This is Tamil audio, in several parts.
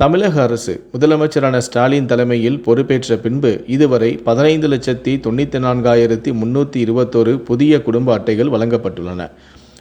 தமிழக அரசு முதலமைச்சரான ஸ்டாலின் தலைமையில் பொறுப்பேற்ற பின்பு இதுவரை பதினைந்து லட்சத்தி தொண்ணூற்றி நான்காயிரத்தி முன்னூற்றி இருபத்தோரு புதிய குடும்ப அட்டைகள் வழங்கப்பட்டுள்ளன.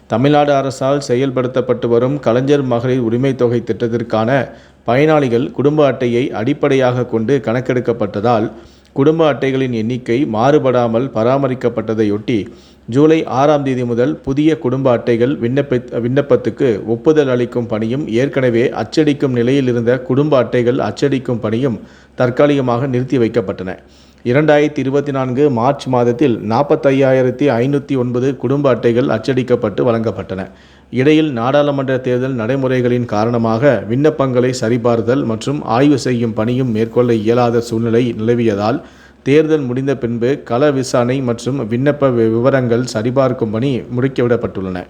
தமிழ்நாடு அரசால் செயல்படுத்தப்பட்டு வரும் கலைஞர் மகளிர் உரிமைத் தொகை திட்டத்திற்கான பயனாளிகள் குடும்ப அட்டையை அடிப்படையாக கொண்டு கணக்கெடுக்கப்பட்டதால் குடும்ப அட்டைகளின் எண்ணிக்கை மாறுபடாமல் பராமரிக்கப்பட்டதையொட்டி ஜூலை ஆறாம் தேதி முதல் புதிய குடும்ப அட்டைகள் விண்ணப்ப விண்ணப்பத்துக்கு ஒப்புதல் அளிக்கும் பணியும் ஏற்கனவே அச்சடிக்கும் நிலையில் இருந்த குடும்ப அட்டைகள் அச்சடிக்கும் பணியும் தற்காலிகமாக நிறுத்தி வைக்கப்பட்டன. இரண்டாயிரத்தி இருபத்தி நான்கு மார்ச் மாதத்தில் நாற்பத்தையாயிரத்தி ஐநூற்றி ஒன்பது குடும்ப அட்டைகள் அச்சடிக்கப்பட்டு வழங்கப்பட்டன. இடையில் நாடாளுமன்ற தேர்தல் நடைமுறைகளின் காரணமாக விண்ணப்பங்களை சரிபார்த்தல் மற்றும் ஆய்வு செய்யும் பணியும் மேற்கொள்ள இயலாத சூழ்நிலை நிலவியதால் தேர்தல் முடிந்த பின்பு கள விசாரணை மற்றும் விண்ணப்ப விவரங்கள் சரிபார்க்கும் பணி முடுக்கிவிடப்பட்டுள்ளன.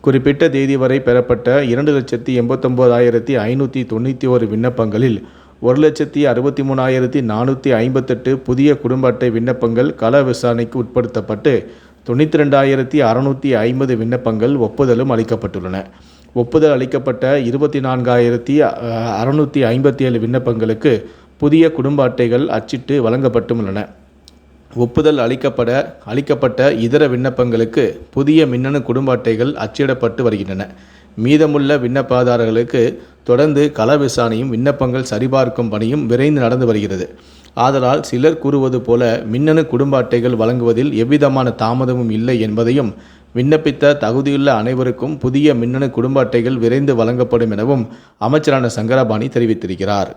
குறிப்பிட்ட தேதி வரை பெறப்பட்ட இரண்டு லட்சத்தி எண்பத்தொம்போதாயிரத்தி ஐநூற்றி தொண்ணூற்றி ஒரு விண்ணப்பங்களில் ஒரு லட்சத்தி அறுபத்தி மூணாயிரத்தி நானூற்றி ஐம்பத்தெட்டு புதிய குடும்ப அட்டை விண்ணப்பங்கள் கள விசாரணைக்கு உட்படுத்தப்பட்டு தொண்ணூற்றி ரெண்டாயிரத்தி அறநூற்றி ஐம்பது விண்ணப்பங்கள் ஒப்புதலும் அளிக்கப்பட்டுள்ளன. ஒப்புதல் அளிக்கப்பட்ட இருபத்தி நான்காயிரத்தி அறநூற்றி ஐம்பத்தி ஏழு விண்ணப்பங்களுக்கு புதிய குடும்ப அட்டைகள் அச்சிட்டு வழங்கப்பட்டும் உள்ளன ஒப்புதல் அளிக்கப்பட அளிக்கப்பட்ட இதர விண்ணப்பங்களுக்கு புதிய மின்னணு குடும்ப அட்டைகள் அச்சிடப்பட்டு வருகின்றன. மீதமுள்ள விண்ணப்பதாரர்களுக்கு தொடர்ந்து கள விசாரணையும் விண்ணப்பங்கள் சரிபார்க்கும் பணியும் விரைந்து நடந்து வருகிறது. ஆதலால் சிலர் கூறுவது போல மின்னணு குடும்ப அட்டைகள் வழங்குவதில் எவ்விதமான தாமதமும் இல்லை என்பதையும் விண்ணப்பித்த தகுதியுள்ள அனைவருக்கும் புதிய மின்னணு குடும்ப அட்டைகள் விரைந்து வழங்கப்படும் எனவும் அமைச்சரான சங்கரபாணி தெரிவித்திருக்கிறார்.